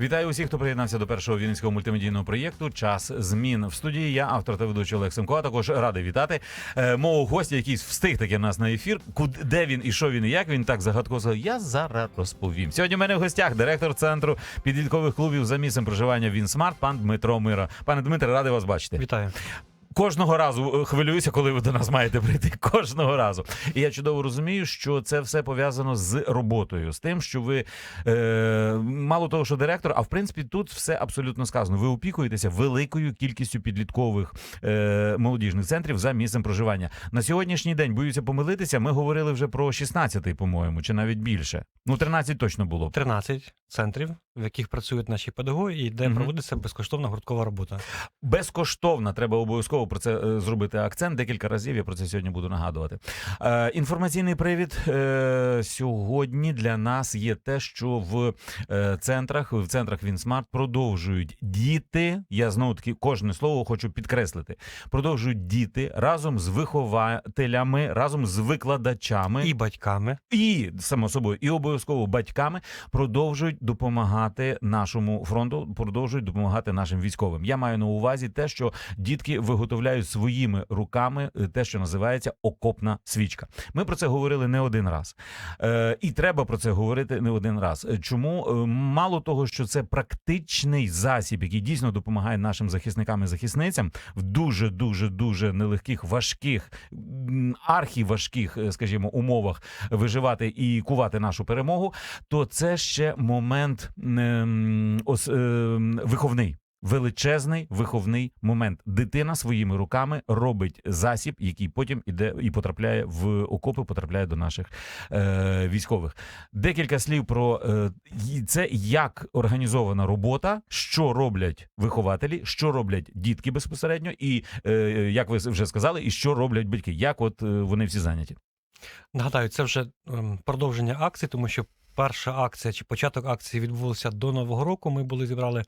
Вітаю усіх, хто приєднався до першого вінницького мультимедійного проєкту Час змін в студії. Я автор та ведучий Олег Семко. А також радий вітати е, мого гостя, який встиг таки нас на ефір. Куди де він і що він, і як він так загадково сказав, Я зараз розповім. Сьогодні в мене в гостях директор центру підліткових клубів за місцем проживання Вінсмарт, пан Дмитро Мира. Пане Дмитре, радий вас бачити. Вітаю. Кожного разу е, хвилююся, коли ви до нас маєте прийти. Кожного разу. І я чудово розумію, що це все пов'язано з роботою, з тим, що ви е, мало того, що директор, а в принципі тут все абсолютно сказано. Ви опікуєтеся великою кількістю підліткових е, молодіжних центрів за місцем проживання. На сьогоднішній день боюся помилитися. Ми говорили вже про 16-й, по-моєму, чи навіть більше. Ну, 13 точно було. 13 центрів, в яких працюють наші педагоги, і де Мгм. проводиться безкоштовна гурткова робота. Безкоштовна, треба обов'язково про це е, зробити акцент. Декілька разів я про це сьогодні буду нагадувати. Е, інформаційний привід е, сьогодні для нас є те, що в е, центрах, в центрах Вінсмарт продовжують діти. Я знову таки кожне слово хочу підкреслити. Продовжують діти разом з вихователями, разом з викладачами І батьками. і само собою, і обов'язково батьками продовжують допомагати нашому фронту, продовжують допомагати нашим військовим. Я маю на увазі те, що дітки виготовляють своїми руками е, те, що називається окопна свічка. Ми про це говорили не один раз, е, і треба про це говорити не один раз. Е, Чому Е, мало того, що це практичний засіб, який дійсно допомагає нашим захисникам і захисницям в дуже дуже дуже нелегких, важких, архіважких, скажімо, умовах виживати і кувати нашу перемогу, то це ще момент ос, ем, виховний. Величезний виховний момент. Дитина своїми руками робить засіб, який потім іде і потрапляє в окопи, потрапляє до наших е, військових. Декілька слів про е, це, як організована робота, що роблять вихователі, що роблять дітки безпосередньо, і е, як ви вже сказали, і що роблять батьки. Як от е, вони всі зайняті? Нагадаю, це вже ем, продовження акції, тому що перша акція чи початок акції відбувався до Нового року. Ми були зібрали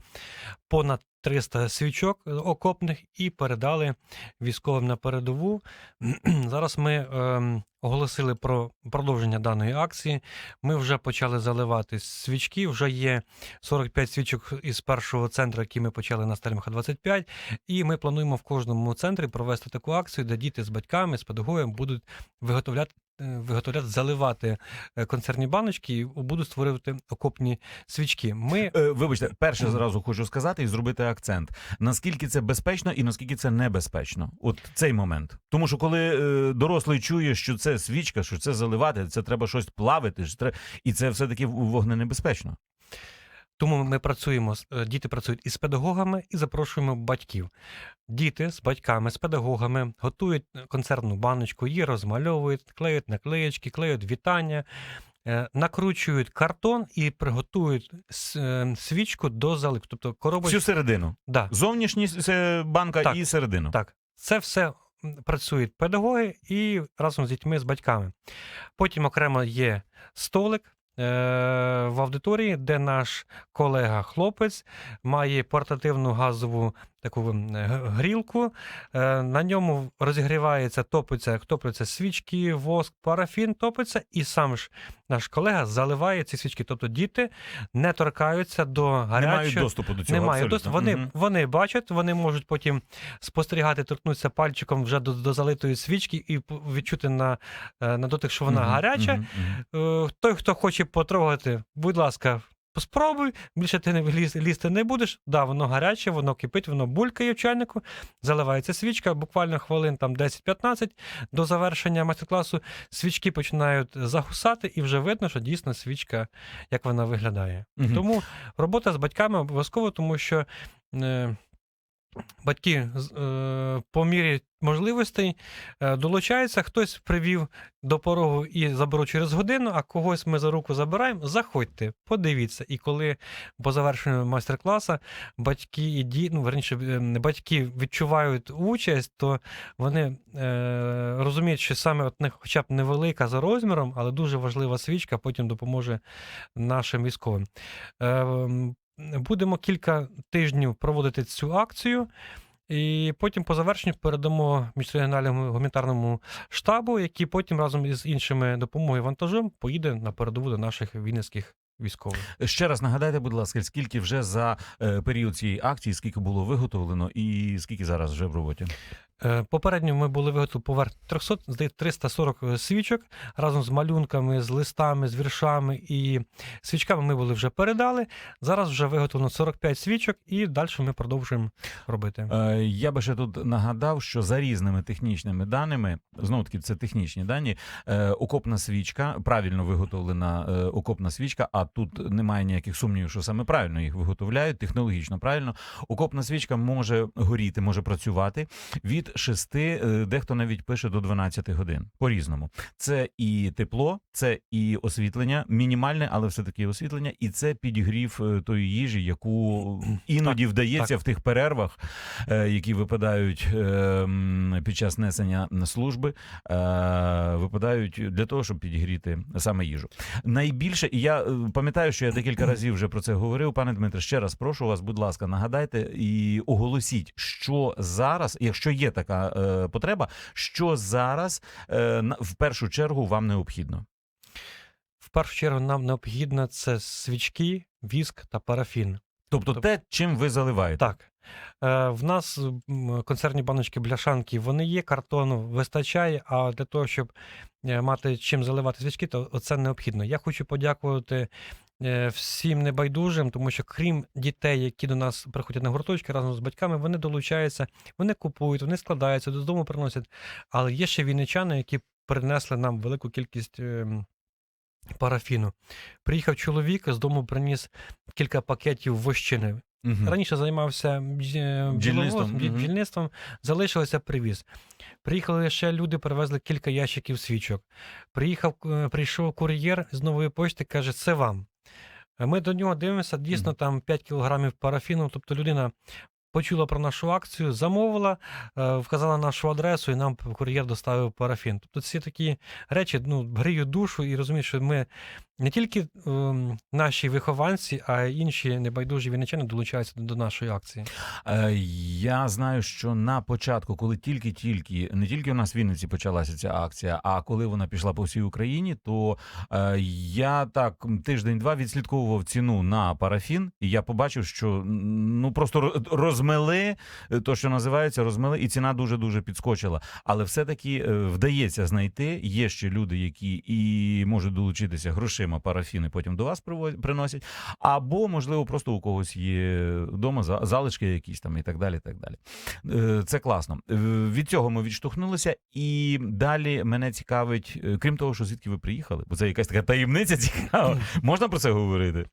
понад 300 свічок е, окопних і передали військовим на передову. Зараз ми ем, оголосили про продовження даної акції. Ми вже почали заливати свічки. Вже є 45 свічок із першого центру, який ми почали на Стельмаха 25. І ми плануємо в кожному центрі провести таку акцію, де діти з батьками, з педагогами будуть виготовляти. Е, Виготовляти, заливати е, концерні баночки і буду створювати окопні свічки. Ми Е, вибачте, перше зразу хочу сказати і зробити акцент. Наскільки це безпечно і наскільки це небезпечно? От цей момент. Тому що коли дорослий чує, що це свічка, що це заливати, це треба щось плавити, і це все таки вогненебезпечно. Тому ми працюємо е, діти працюють із педагогами і запрошуємо батьків. Діти з батьками, з педагогами готують концертну баночку, її розмальовують, клеють наклеєчки, клеють вітання, е, накручують картон і приготують е, свічку до заливки. Тобто коробочку. Всю середину. Да, Зовнішні с- банка Так. і середину. так, це все працюють педагоги і разом з дітьми, з батьками. Потім окремо є столик. Е, В аудиторії, де наш колега-хлопець має портативну газову таку грілку. Е, На ньому розігрівається, топиться, топляться свічки, воск, парафін топиться, і сам ж наш колега заливає ці свічки. Тобто діти не торкаються до Не мають доступу до цього. Немає. Тобто вони, Мгм. вони бачать, вони можуть потім спостерігати, торкнутися пальчиком вже до, до залитої свічки і відчути на, е, на дотик, що вона Мгм, гаряча. мгм. Е, Той, хто хоче потрогати, будь ласка, спробуй, більше ти не ліз- лізти не будеш. Да, воно гаряче, воно кипить, воно булькає в чайнику, заливається свічка, буквально хвилин там 10-15 до завершення майстер-класу. Свічки починають загусати, і вже видно, що дійсно свічка, як вона виглядає. Угу. Тому робота з батьками обов'язково, тому що е, батьки е, по мірі можливостей е, долучаються, хтось привів до порогу і заберу через годину, а когось ми за руку забираємо. Заходьте, подивіться. І коли по завершенню майстер-класу батьки і ді, ну, верніше, е, батьки відчувають участь, то вони е, розуміють, що саме от не хоча б невелика за розміром, але дуже важлива свічка потім допоможе нашим військовим. Е, Будемо кілька тижнів проводити цю акцію. І потім по завершенню передамо міжрегіональному гуманітарному штабу, який потім разом із іншими допомогою вантажем поїде на передову до наших вінницьких військових. Ще раз нагадайте, будь ласка, скільки вже за е, період цієї акції, скільки було виготовлено, і скільки зараз вже в роботі? Е, Попередньо ми були виготовлені поверх 300, здається, 340 свічок разом з малюнками, з листами, з віршами і свічками ми були вже передали. Зараз вже виготовлено 45 свічок, і далі ми продовжуємо робити. Е, Я би ще тут нагадав, що за різними технічними даними, знову таки, це технічні дані, е, окопна свічка, правильно виготовлена окопна свічка, а тут немає ніяких сумнівів, що саме правильно їх виготовляють, технологічно правильно. Окопна свічка може горіти, може працювати від 6, е, дехто навіть пише до 12 годин. По-різному. Це і тепло, це і освітлення, мінімальне, але все-таки освітлення, і це підігрів е, тої їжі, яку іноді вдається так. в тих перервах, е, які випадають під час несення служби, випадають для того, щоб підігріти саме їжу. Найбільше, і я пам'ятаю, що я декілька разів вже про це говорив. Пане Дмитре, ще раз прошу вас, будь ласка, нагадайте і оголосіть, що зараз, якщо є така е, потреба, що зараз е, в першу чергу вам необхідно. В першу чергу нам необхідно це свічки, віск та парафін. Тобто те, чим ви заливаєте. Так. Е, в нас концерні баночки бляшанки, вони є, картону вистачає, а для того, щоб е, мати чим заливати свічки, то це необхідно. Я хочу подякувати всім небайдужим, тому що крім дітей, які до нас приходять на гурточки разом з батьками, вони долучаються, вони купують, вони складаються, додому приносять. Але є ще вінничани, які принесли нам велику кількість. ем, Парафіну. Приїхав чоловік, з дому приніс кілька пакетів вощини. Мгм. Раніше займався бджі- Бджільництвом, бджільництвом, залишилося привіз. Приїхали ще люди, привезли кілька ящиків свічок. Приїхав, е, прийшов кур'єр з нової почти, каже, це вам. Ми до нього дивимося, дійсно там 5 кілограмів парафіну, тобто людина почула про нашу акцію, замовила, е, вказала нашу адресу, і нам кур'єр доставив парафін. Тобто ці такі речі ну, гріють душу і розуміють, що ми не тільки ем, наші вихованці, а й інші небайдужі вінничани долучаються до, нашої акції. Е, Я знаю, що на початку, коли тільки-тільки не тільки у нас в Вінниці почалася ця акція, а коли вона пішла по всій Україні, то е, я так тиждень-два відслідковував ціну на парафін, і я побачив, що ну просто ро- розмели е, то, що називається, розмели, і ціна дуже дуже підскочила. Але все-таки е, вдається знайти. Є ще люди, які і можуть долучитися грошима парафіни, потім до вас приносять. Або, можливо, просто у когось є вдома за- залишки якісь там і так далі. і так далі. Е, Це класно. Е, Від цього ми відштовхнулися, і далі мене цікавить, е, крім того, що звідки ви приїхали, бо це якась така таємниця цікава. Можна про це говорити?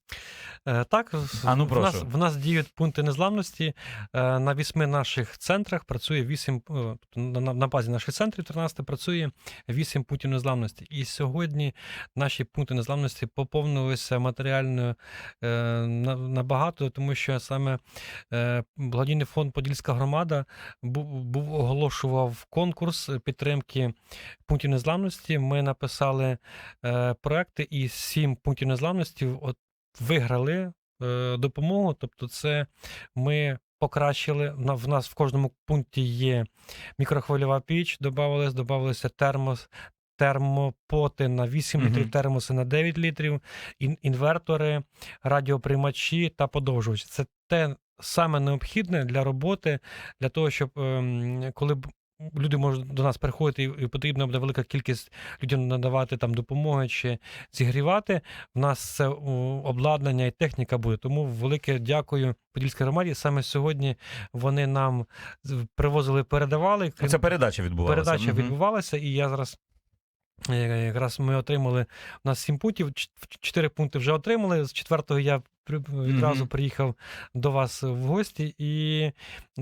Е, Так, А ну, в, нас, в нас діють пункти незламності. Е, На вісьми наших центрах працює вісім, е, тобто на, базі наших центрів 13 працює вісім пунктів незламності. І сьогодні наші пункти незламності поповнилися матеріально набагато, тому що саме благодійний фонд Подільська громада був, оголошував конкурс підтримки пунктів незламності. Ми написали проекти, і сім пунктів незламності от виграли е, допомогу. Тобто, це ми покращили. На- В нас в кожному пункті є мікрохвильова піч, додавалось, додавалися термос. Термопоти на 8 Мгм. літрів, термоси на 9 літрів, ін- інвертори, радіоприймачі та подовжувачі. Це те саме необхідне для роботи, для того, щоб ем, коли люди можуть до нас приходити, і потрібна буде велика кількість людям надавати там допомоги чи зігрівати. В нас це обладнання і техніка буде. Тому велике дякую Подільській громаді. Саме сьогодні вони нам привозили, передавали. Це передача відбувалася. передача відбувалася, і я зараз. е, Якраз ми отримали у нас сім пунктів. Чотири пункти вже отримали. З четвертого я відразу приїхав до вас в гості, і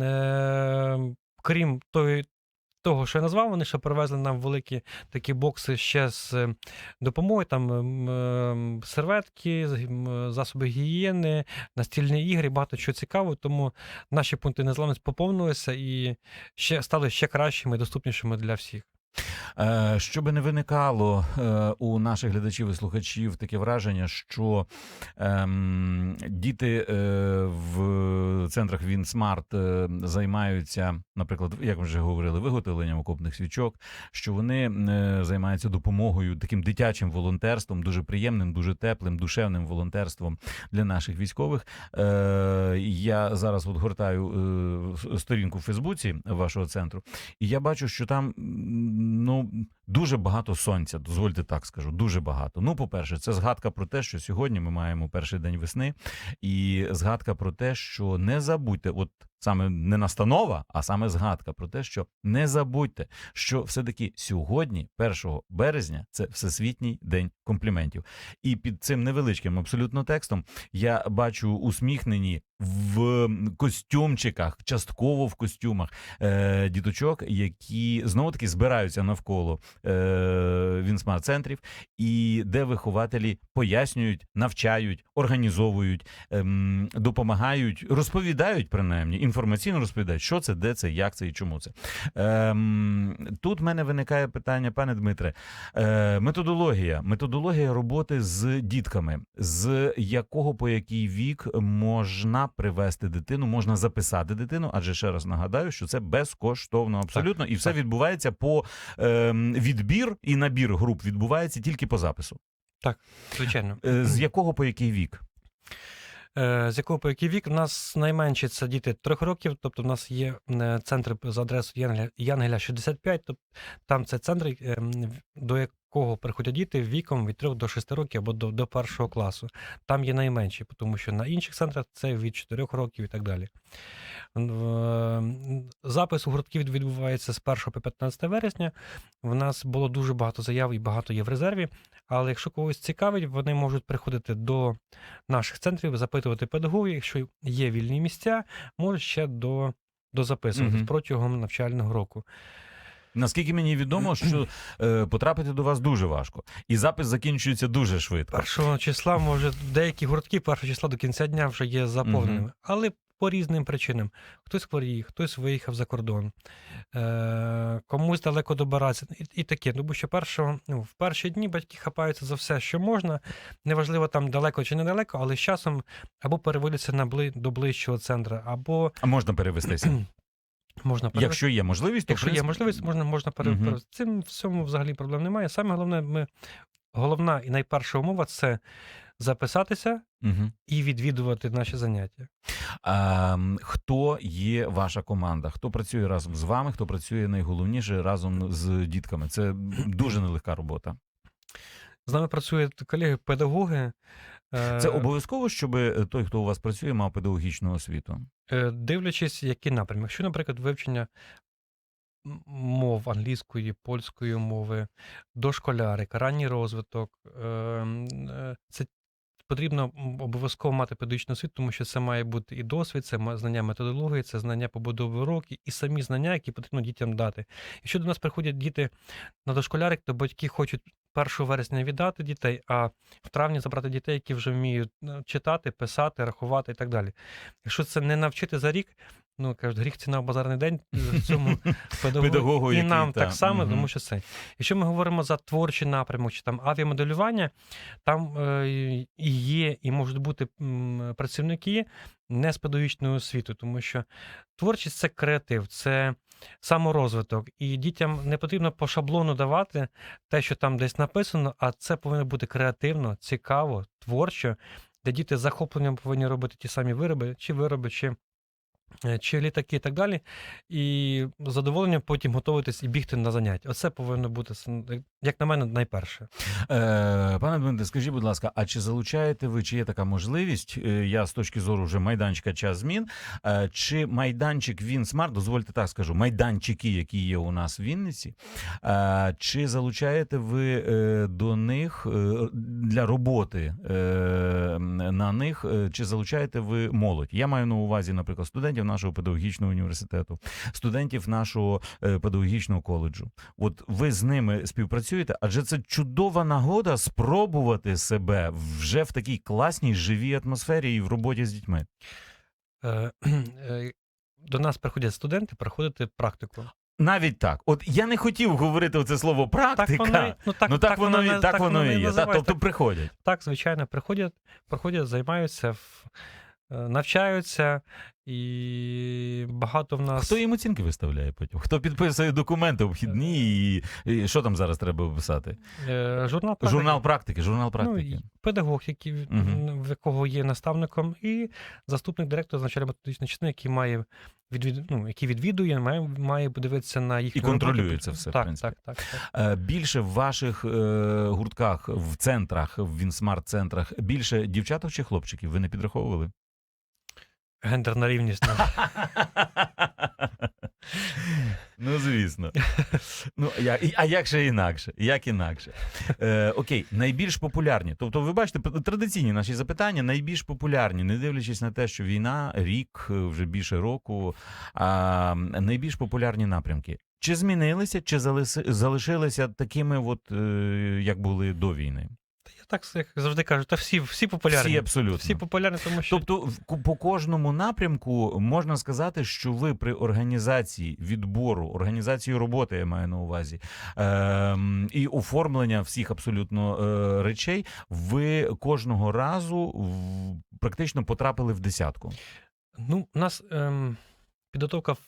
е, крім тої, того, що я назвав, вони ще привезли нам великі такі бокси ще з е, допомогою, там ем, серветки, засоби гігієни, настільні ігри, багато чого цікавого. Тому наші пункти незламності поповнилися і ще стали ще кращими і доступнішими для всіх. Е, Щоб не виникало е, у наших глядачів і слухачів таке враження, що ем, діти е, в центрах Вінсмарт займаються, наприклад, як ми вже говорили, виготовленням окопних свічок, що вони займаються допомогою таким дитячим волонтерством, дуже приємним, дуже теплим, душевним волонтерством для наших військових. Я зараз от гортаю сторінку в Фейсбуці вашого центру, і я бачу, що там ну дуже багато сонця. Дозвольте так скажу. Дуже багато. Ну, по-перше, це згадка про те, що сьогодні ми маємо перший день весни, і згадка про те, що не забудьте, от саме не настанова, а саме згадка про те, що не забудьте, що все-таки сьогодні, 1 березня, це всесвітній день компліментів. І під цим невеличким абсолютно текстом я бачу усміхнені в костюмчиках, частково в костюмах е, діточок, які знову таки збираються навколо е, Вінсмарт центрів, і де вихователі пояснюють, навчають, організовують, ем, допомагають, розповідають принаймні інформаційно розповідають, що це, де це, як це і чому це. Ем, тут в мене виникає питання, пане Дмитре. Е, методологія, методологія роботи з дітками, з якого по який вік можна привести дитину, можна записати дитину, адже ще раз нагадаю, що це безкоштовно абсолютно, і все так. відбувається по ем, відбір і набір груп відбувається тільки по запису. Так, Звичайно. Е, з якого по який вік? Е, З якого по який вік? У нас найменші це діти трьох років, тобто в нас є е, центр за адресою Янгеля, Янгеля 65, тобто там це центр, е, до якого приходять діти віком від 3 до 6 років або до, до першого класу. Там є найменші, тому що на інших центрах це від 4 років і так далі. Запис у гуртків відбувається з 1 по 15 вересня. В нас було дуже багато заяв і багато є в резерві. Але якщо когось цікавить, вони можуть приходити до наших центрів, запитувати педагогів. Якщо є вільні місця, можуть ще до, дозаписуватись Мгм. протягом навчального року. Наскільки мені відомо, що е, потрапити до вас дуже важко, і запис закінчується дуже швидко. Першого числа, може, деякі гуртки першого числа до кінця дня вже є заповненими, Мгм. але по різним причинам. Хтось хворіє, хтось виїхав за кордон, е- комусь далеко добиратися. І, і таке. Тому що першого, ну, в перші дні батьки хапаються за все, що можна. Неважливо там далеко чи недалеко, але з часом або переводяться на бли, до ближчого центру, або А можна перевестися? можна перевести. Якщо є можливість, то Якщо є можливість, можна, можна пере... Мгм. пере- Цим всьому взагалі проблем немає. Саме головне, ми... головна і найперша умова це записатися Мгм. і відвідувати наші заняття. А, хто є ваша команда? Хто працює разом з вами? Хто працює найголовніше разом з дітками? Це дуже нелегка робота. З нами працюють колеги-педагоги. е, Це обов'язково, щоб той, хто у вас працює, мав педагогічну освіту. е, Дивлячись, який напрям. Якщо, наприклад, вивчення мов англійської, польської мови, дошколярик, ранній розвиток, е, м, е, це потрібно обов'язково мати педагогічну освіту, тому що це має бути і досвід, це знання методології, це знання побудови уроків і самі знання, які потрібно дітям дати. Якщо до нас приходять діти на дошколярик, то батьки хочуть 1 вересня віддати дітей, а в травні забрати дітей, які вже вміють е, читати, писати, рахувати і так далі. Якщо це не навчити за рік, ну кажуть, гріх ціна в базарний день е, цьому педагогу, і нам так само, тому що це. Якщо ми говоримо за творчий напрямок чи там авіамоделювання, там е, і є, і можуть бути працівники не з педагогічною освітою, тому що творчість це креатив, це саморозвиток. І дітям не потрібно по шаблону давати те, що там десь написано, а це повинно бути креативно, цікаво, творчо, де діти з захопленням повинні робити ті самі вироби, чи вироби, чи. е, Чи літаки і так далі, і задоволенням потім готуватись і бігти на заняття. Оце повинно бути, як на мене, найперше. Е, пане Дмитре, скажіть, будь ласка, а чи залучаєте ви, чи є така можливість? е, Я з точки зору вже майданчика час змін. е, Чи майданчик він смарт, дозвольте так скажу, майданчики, які є у нас в Вінниці, е, чи залучаєте ви е, до них е, для роботи е, на них, е, чи залучаєте ви молодь? Я маю на увазі, наприклад, студентів нашого педагогічного університету, студентів нашого е, педагогічного коледжу. От ви з ними співпрацюєте, адже це чудова нагода спробувати себе вже в такій класній живій атмосфері і в роботі з дітьми. Е, е, До нас приходять студенти проходити практику. Навіть так. От я не хотів говорити це слово практика. Так воно, і- ну, так, ну так, воно, і так воно і є. Тобто приходять. Так, звичайно, приходять, приходять, займаються, в- навчаються, і багато в нас. Хто їм оцінки виставляє потім? Хто підписує документи обхідні і, і що там зараз треба писати? Е, Журнал практики. Журнал практики, журнал Ну, практики. і педагог, який, в- в якого є наставником, і заступник директора з навчально-методичної частини, який має відвід... ну, який відвідує, має, має подивитися на їх І контролює це все, в Так, принципі. так, так, так. Е, Більше в ваших е, гуртках, в центрах, в інсмарт-центрах, більше дівчаток чи хлопчиків? Ви не підраховували? Гендерна рівність. ну. Звісно. Ну, я, а як же інакше? Як інакше? Е, окей, найбільш популярні. Тобто, ви бачите, традиційні наші запитання найбільш популярні, не дивлячись на те, що війна, рік, вже більше року, а, найбільш популярні напрямки. Чи змінилися, чи залиши- залишилися такими, от, е, як були до війни? Так як завжди кажу, та всі, всі популярні. Всі абсолютно. Всі популярні, тому що Тобто, по кожному напрямку можна сказати, що ви при організації відбору, організації роботи, я маю на увазі, ем, і оформлення всіх абсолютно е, речей, ви кожного разу в, практично потрапили в десятку. Ну, у нас ем, підготовка в,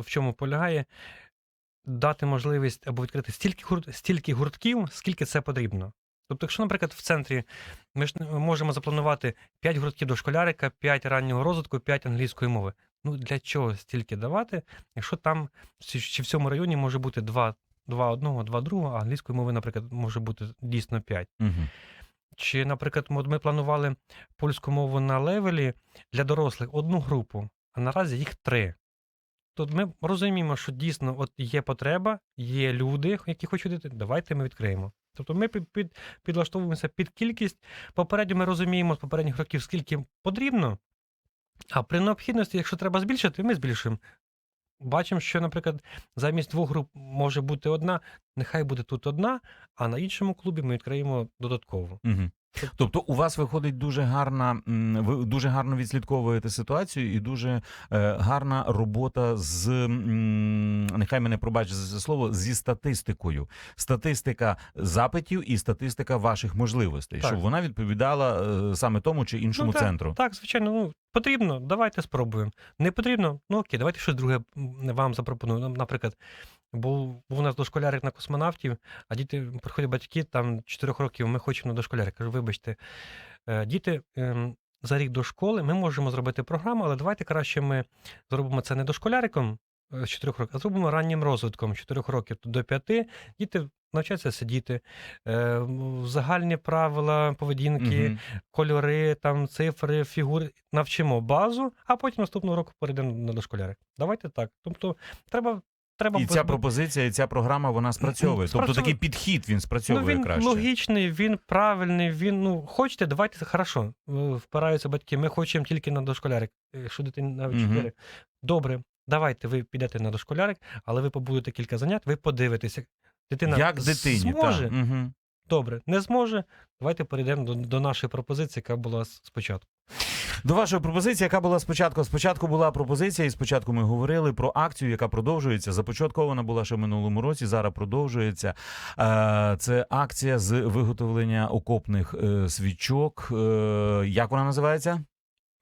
в чому полягає? Дати можливість або відкрити стільки, гурт, стільки гуртків, скільки це потрібно. Тобто, якщо, наприклад, в центрі ми ж можемо запланувати 5 гуртків до школярика, 5 раннього розвитку, 5 англійської мови. Ну для чого стільки давати, якщо там чи чи в цьому районі може бути 2, 2 одного, 2 другого, а англійської мови, наприклад, може бути дійсно 5. Угу. Чи, наприклад, ми планували польську мову на левелі для дорослих одну групу, а наразі їх три. Тут ми розуміємо, що дійсно от є потреба, є люди, які хочуть йти, давайте ми відкриємо. Тобто ми під, під, підлаштовуємося під кількість. Попередньо ми розуміємо з попередніх років, скільки потрібно, а при необхідності, якщо треба збільшити, ми збільшуємо. Бачимо, що, наприклад, замість двох груп може бути одна, нехай буде тут одна, а на іншому клубі ми відкриємо додатково. Угу. Тобто у вас виходить дуже гарна, ви дуже гарно відслідковуєте ситуацію і дуже е, гарна робота з м, нехай мене пробачить за це слово зі статистикою. Статистика запитів і статистика ваших можливостей, Так. щоб вона відповідала е, саме тому чи іншому Ну, так, центру. Так, звичайно, ну потрібно, давайте спробуємо. Не потрібно, ну окей, давайте щось друге вам запропоную. Ну, Наприклад, був, був у нас дошколярик на космонавтів, а діти приходять батьки там 4 років, ми хочемо на дошколярик. Кажу, вибачте, е, діти. ем, За рік до школи ми можемо зробити програму, але давайте краще ми зробимо це не дошколяриком е, з 4 років, а зробимо раннім розвитком з 4 років до 5. Діти навчаться сидіти, е, загальні правила поведінки, Мгм. кольори, там цифри, фігури, навчимо базу, а потім наступного року перейдемо на дошколярик. Давайте так. Тобто, треба. Треба І ця пропозиція, і ця програма вона спрацьовує. Тобто такий підхід він ну, спрацьовує він краще. логічний, він правильний. Він ну хочете, давайте хорошо. е, Впираються батьки. Ми хочемо тільки на дошколярик. Е, Якщо дитина навіть. 4. Добре, давайте ви підете на дошколярик, але ви побудете кілька занять, ви подивитеся. Дитина Як дитині, зможе, так. Угу. добре, не зможе. Давайте перейдемо до, до нашої пропозиції, яка була спочатку. До вашої пропозиції, яка була спочатку. Спочатку була пропозиція, і спочатку ми говорили про акцію, яка продовжується. Започаткована була ще в минулому році. Зараз продовжується. Е, Це акція з виготовлення окопних е, свічок. Е, Як вона називається?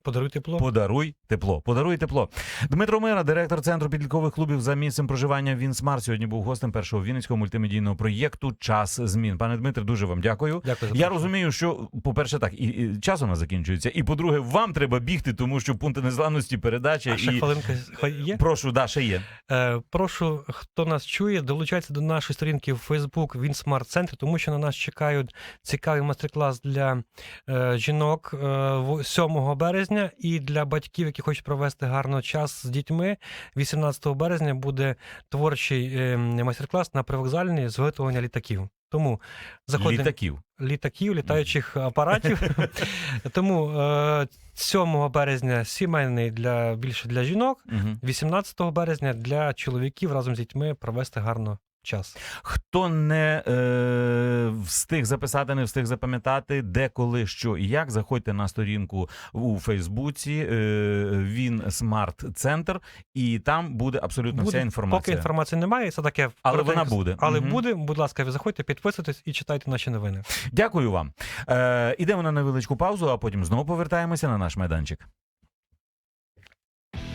Подаруй тепло. Подаруй тепло. Подаруй тепло. Дмитро Мира, директор центру підліткових клубів за місцем проживання Вінсмар, сьогодні був гостем першого вінницького мультимедійного проєкту Час змін. Пане Дмитре, дуже вам дякую. Дякую за Я розумію, що, по-перше, так, і, і час у нас закінчується. І по-друге, вам треба бігти, тому що пункти незламності, передача А ще і. хвилинка є. Прошу, да, ще є. Е, прошу, хто нас чує, долучайтеся до нашої сторінки в Facebook Він Смарт Центр, тому що на нас чекають цікавий майстер-клас для е, жінок е, в- 7 березня і для батьків, які хочуть провести гарно час з дітьми. 18 березня буде творчий е, майстер-клас на привокзальній з виготовлення літаків. Тому заходимо Літаків. літаків, літаючих апаратів. Тому е, 7 березня сімейний для більше для жінок. Угу. 18 березня для чоловіків разом з дітьми провести гарно час. Хто не е, встиг записати, не встиг запам'ятати, де, коли, що і як, заходьте на сторінку у Фейсбуці. Е, він смарт центр, і там буде абсолютно Буде. вся інформація. Поки інформації немає, це таке Але вона буде. Але Мгм. буде. Будь ласка, ви заходьте, підписуйтесь і читайте наші новини. Дякую вам. Е, ідемо на невеличку паузу, а потім знову повертаємося на наш майданчик.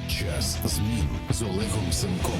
Час змін з Олегом Сенком.